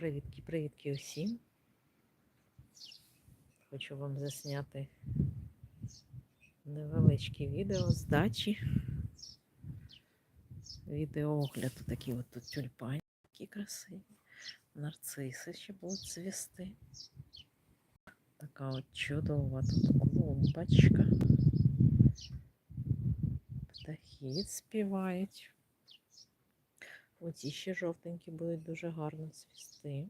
Привітки, привітки усім. Хочу вам засняти невеличке відео з дачі. Відеоогляд такі от тут тюльпані, такі красиві. Нарциси ще будуть цвісти. Така от чудова тут клумбочка. Птахи співають. Оці ще жовтенькі будуть дуже гарно цвісти.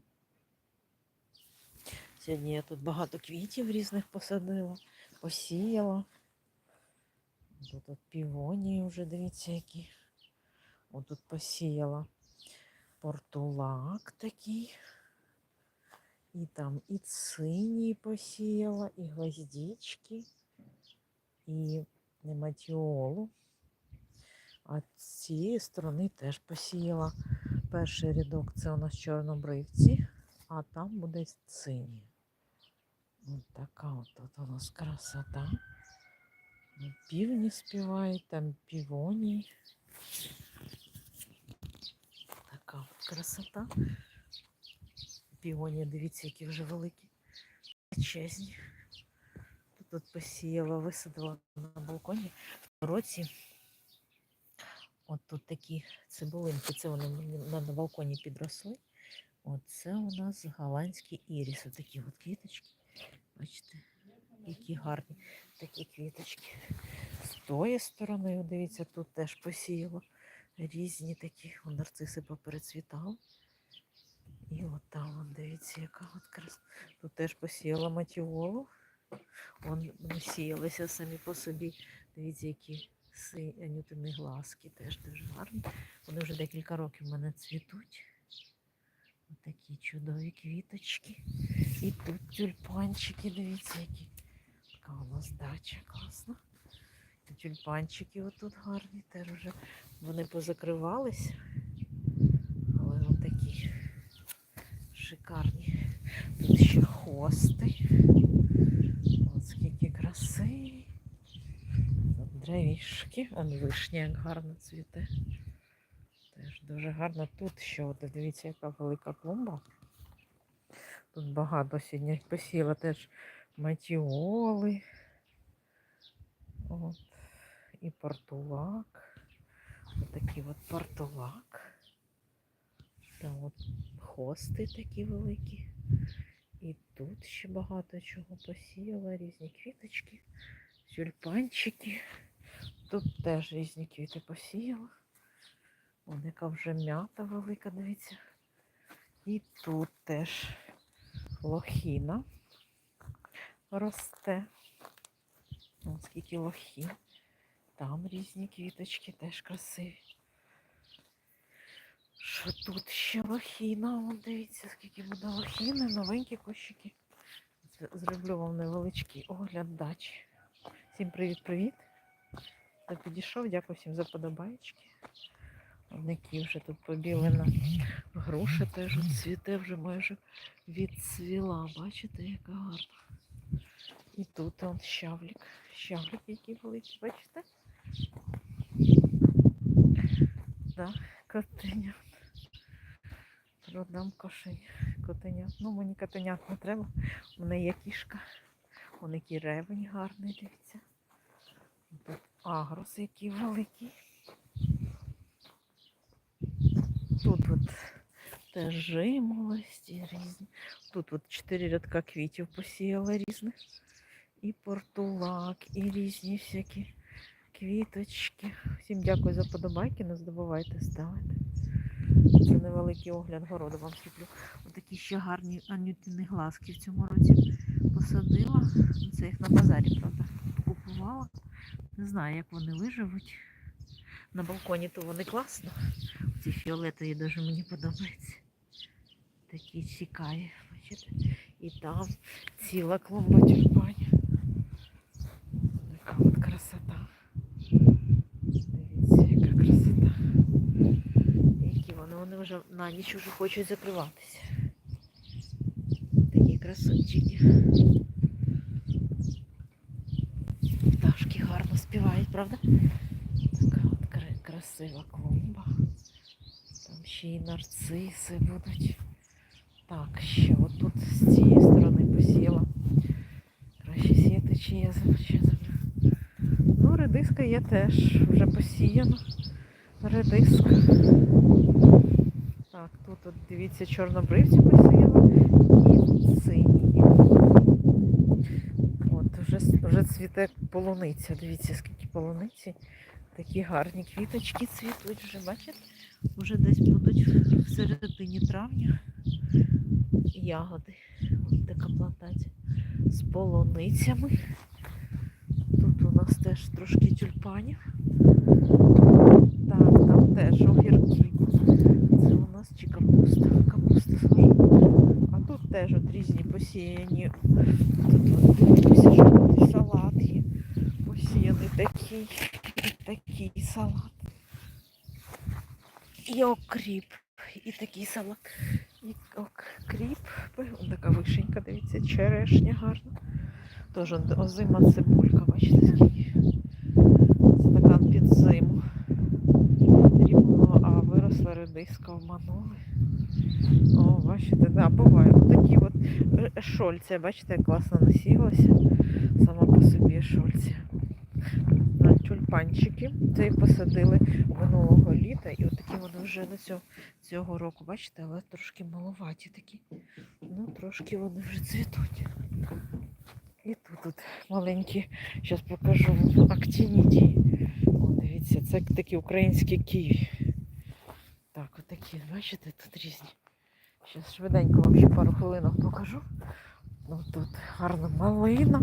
Сьогодні я тут багато квітів різних посадила, посіяла. Тут півонії вже дивіться, які. Отут посіяла портулак такий. І там і цинії посіяла, і гвоздички, і нематіолу. А з цієї сторони теж посіяла. Перший рядок це у нас чорнобривці, а там буде сині. Ось така от тут у нас красота. Півні співають, там півоні. Така от красота. Півоні, дивіться, які вже великі, величезні. Тут посіяла, висадила на балконі в році. От тут такі цибулинки, це вони на, балконі підросли. Оце у нас голландські іріси, такі от квіточки. Бачите, які гарні такі квіточки. З тої сторони, дивіться, тут теж посіяла різні такі нарциси поперецвітали. І от там, дивіться, яка от краса. Тут теж посіяла матіолу. Вон вони сіялися самі по собі. Дивіться, які анютини глазки теж дуже гарні. Вони вже декілька років в мене цвітуть. Ось такі чудові квіточки. І тут тюльпанчики, дивіться, які. Така у нас дача класна. І тюльпанчики отут гарні, теж вже вони позакривались. Але от такі шикарні. Тут ще хости. От скільки краси. Дровішки. Он вишня як гарно цвіте. Теж дуже гарно. Тут ще от, дивіться, яка велика клумба. Тут багато сьогодні посіла теж матіоли. От. І портулак. Отакий от портулак. Там от хости такі великі. І тут ще багато чого посіяла, різні квіточки, тюльпанчики. Тут теж різні квіти посіяла. Вон яка вже м'ята велика, дивіться. І тут теж лохіна росте. Ось скільки лохін. Там різні квіточки теж красиві. Що тут ще лохіна? Вон дивіться, скільки буде лохіни, новенькі кущики. З- Зроблю вам невеличкий огляд. Всім привіт-привіт. Хто підійшов, дякую всім за подобаєчки. Одники вже тут побілена. Груша теж цвіте вже майже відцвіла. Бачите, яка гарна. І тут он щавлік. Щавлік який великий, бачите? Да, котеня. Продам кошеня. Котенят. Ну, мені котенят не треба. У мене є кішка. Вон який ревень гарний, дивіться. Тут агрос який великий. Тут от теж жимолості різні. Тут от чотири рядка квітів посіяла різних. І портулак, і різні всякі квіточки. Всім дякую за подобайки, не забувайте ставити. Це невеликий огляд городу вам сліплю. Отакі ще гарні анютини глазки в цьому році посадила. Це їх на базарі, правда, купувала. Не знаю, як вони виживуть. На балконі то вони класно. Ці фіолетові дуже мені подобаються. Такі цікаві, бачите? І там ціла клумба тюльпанів. Така от красота. Дивіться, яка красота. Які вони, вони вже на ніч вже хочуть закриватися. Такі красунчики. Пташки гарно співають, правда? Така от красива клумба. Там ще й нарциси будуть. Так, ще отут з цієї сторони посіяла. Краще сіяти, чи я землю. Ну, редиска є теж вже посіяна. Редиска. Так, тут от, дивіться, чорнобривці посіяла і сині. От, вже, вже цвіте полуниця. Дивіться, скільки полуниці. Такі гарні квіточки цвітуть вже, бачите? Вже десь будуть в середині травня ягоди. Ось така плантація з полуницями. Тут у нас теж трошки тюльпанів. Так, там теж огірки. Це у нас чи капуста. Капуста схожа. А тут теж от різні посіяні. Тут от дивимося, що тут салат такий, і такий салат. І окріп. І такий салат. І окріп. Ось така вишенька, дивіться, черешня гарна. Теж озима цибулька, бачите, скільки. Стакан під зиму. Рівно, а виросла редиска, обманули. О, бачите, да, буває. От такі от е, шольця, бачите, як класно насілася. Сама по собі шольця. На тюльпанчики. Це і посадили минулого літа. І от такі вони вже до цього, цього року, бачите, але трошки маловаті такі. Ну, трошки вони вже цвітуть. І тут от маленькі, зараз покажу. О, дивіться, це такі українські ківі. Так, отакі, бачите, тут різні. Зараз швиденько вам ще пару хвилинок покажу. Ну, тут гарна малина,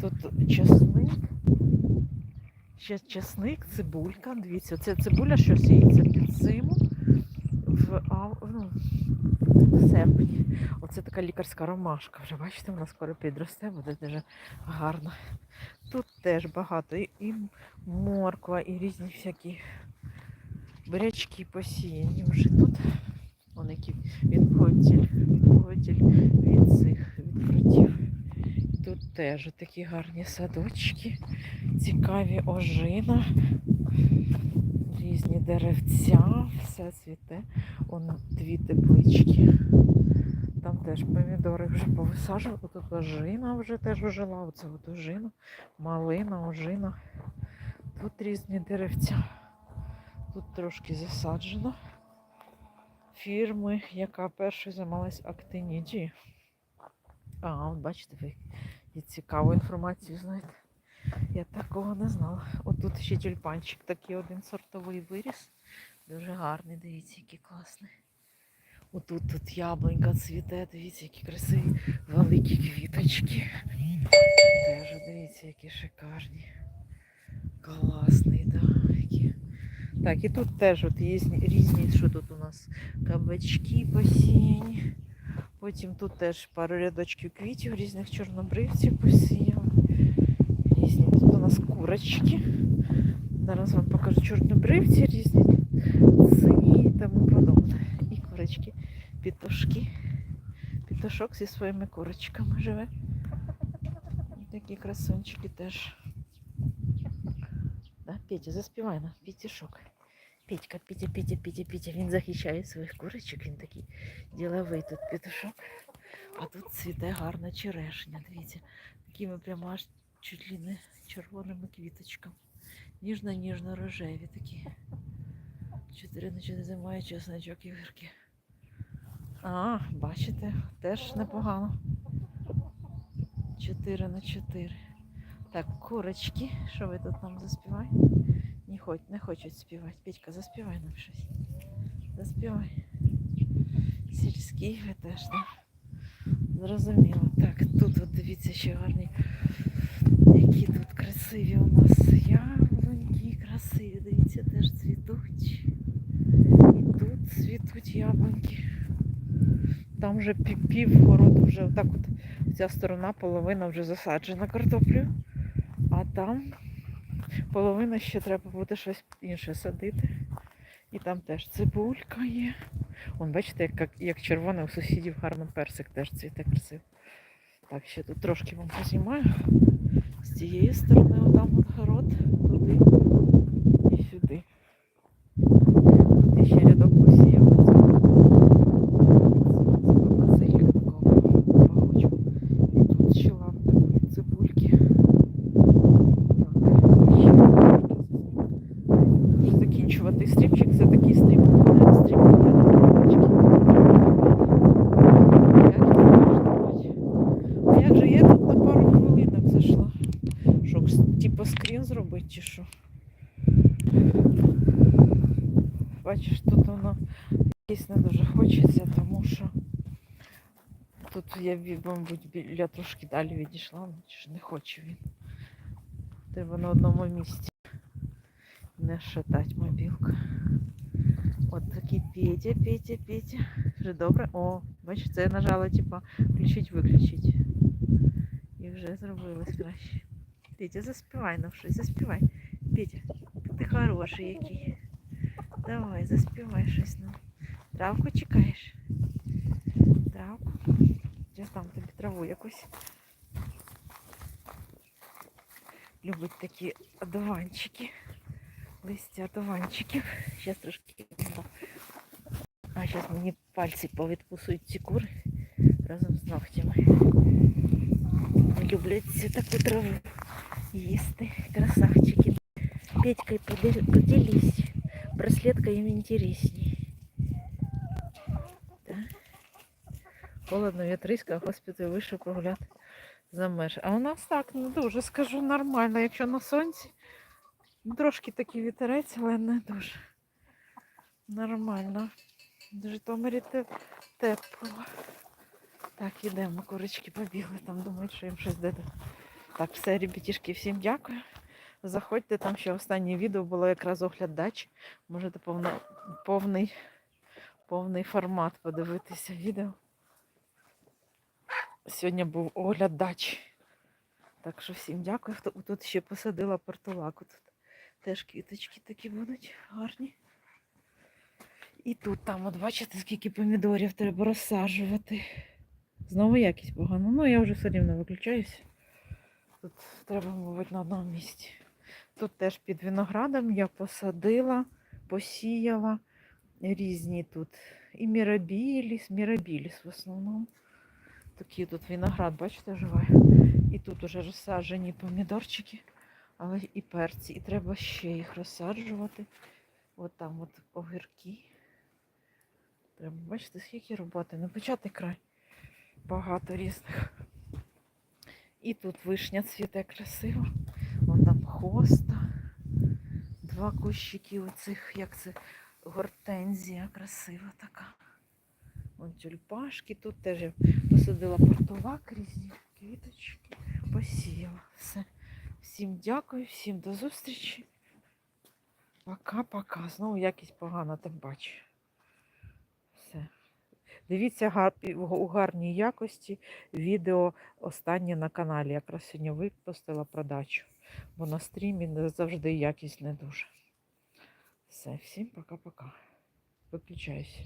тут чесник. Ще чесник, цибулька. Дивіться, це цибуля, що сіється під зиму в, ну, в серпні. Оце така лікарська ромашка. Вже бачите, вона скоро підросте, буде дуже гарно. Тут теж багато і, і морква, і різні всякі бурячки посіяні вже тут. Вони відходять, від цих від. Тут теж такі гарні садочки, цікаві ожина, різні деревця, все цвіте. Он дві теплички. Там теж помідори вже повисаджували. Тут ожина вже теж ожила. Оце от ожина, малина, ожина. Тут різні деревця. Тут трошки засаджено. Фірми, яка першою займалась Актиніджі. А, бачите, ви і цікаву інформацію знаєте. Я такого не знала. От тут ще тюльпанчик такий один сортовий виріс. Дуже гарний, дивіться, який класний. Отут тут яблунька цвіте, дивіться, які красиві великі квіточки. Теж дивіться, які шикарні. Класний, да. Так, і тут теж от є різні, що тут у нас кабачки посіяні. Потім тут теж пару рядочків квітів, різних чорнобривців посіяли. Різні. Тут у нас курочки. Зараз вам покажу чорнобривці різні, сині і тому подобне. І курочки, пітушки. Пітушок зі своїми курочками живе. Такі красунчики теж. Да, Петя, заспівай нам, Пітішок. Петька, Петя, Петя, Петя, Петя. Він захищає своїх курочок, він такий діловий тут петушок. А тут цвіте гарна черешня, дивіться. Такими прямо аж чуть ли не червоними квіточками. Ніжно-ніжно рожеві такі. Чотири на чотири зимає чесночок і гірки. А, бачите, теж непогано. Чотири на чотири. Так, курочки, що ви тут нам заспіваєте? Не, хоч, не хочуть співати. Петька, заспівай нам щось. Заспівай. Сільський теж, так? Зрозуміло. Так, тут от дивіться ще гарні. Які тут красиві у нас яблуньки, красиві, дивіться, теж цвітуть. І тут цвітуть яблуньки. Там вже пів, городу вже отак от ця сторона, половина вже засаджена картоплею, а там половина ще треба буде щось інше садити. І там теж цибулька є. Вон, бачите, як, як червоний у сусідів гарно персик теж цвіте красиво. Так, ще тут трошки вам познімаю. З цієї сторони, отам от город, туди і сюди. Тут ще рядок вирощувати. Стріпчик це такий стріп. стріп. А як же я тут на пару хвилинок зайшла? Щоб типу, скрін зробити чи що? Бачиш, тут воно якесь не дуже хочеться, тому що тут я, мабуть, біля трошки далі відійшла, ну, але не хоче він. Ти воно на одному місці. Не шатать мобілка. От такий Петя, Петя, Петя. Вже добре. О, бачиш, це я нажала, типа, включить, виключить. І вже зробилось краще. Петя, заспівай нам щось, заспівай. Петя, ти хороший який. Давай, заспівай щось нам. Травку чекаєш? Травку. Я там тобі траву якусь. Любить такі одуванчики. Листя одуванчиків. Зараз трошки. А зараз мені пальці повідкусують ці кури разом з ногтями. Люблять цю таку траву їсти. Красавчики. Петькой подел- поделись. Браслетка им интересней. Да? Холодно, вітриська, госпіталь вийшов погуляти за меж. А у нас так не дуже скажу нормально, якщо на сонці. Ну, Трошки такий вітерець, але не дуже. Нормально. В Житомирі тепло. Так, ідемо, курочки побігли, там думають, що їм щось дадуть. Так, все, ребятішки, всім дякую. Заходьте, там ще останнє відео було якраз огляд дачі. Можете повно, повний, повний формат подивитися відео. Сьогодні був огляд дачі. Так що всім дякую. Тут ще посадила портулаку. Тут теж квіточки такі будуть гарні. І тут там, от бачите, скільки помідорів треба розсаджувати. Знову якість погана. Ну, я вже все рівно виключаюся. Тут треба, мабуть, на одному місці. Тут теж під виноградом я посадила, посіяла різні тут. І мірабіліс, мірабіліс в основному. Такий тут виноград, бачите, живе. І тут уже розсаджені помідорчики, але і перці. І треба ще їх розсаджувати. От там от огірки. Треба, бачите, скільки роботи. Не почати край. Багато різних. І тут вишня цвіте красиво. Вон там хоста. Два кущики оцих, як це гортензія красива така. Вон тюльпашки. Тут теж я посадила портулак різні квіточки. Посіяла. Все. Всім дякую, всім до зустрічі. Пока-пока. Знову якість погана, так бачу. Все. Дивіться у гарній якості відео останнє на каналі. Якраз сьогодні випустила про дачу. Бо на стрімі завжди якість не дуже. Все, всім пока-пока. Виключаюся.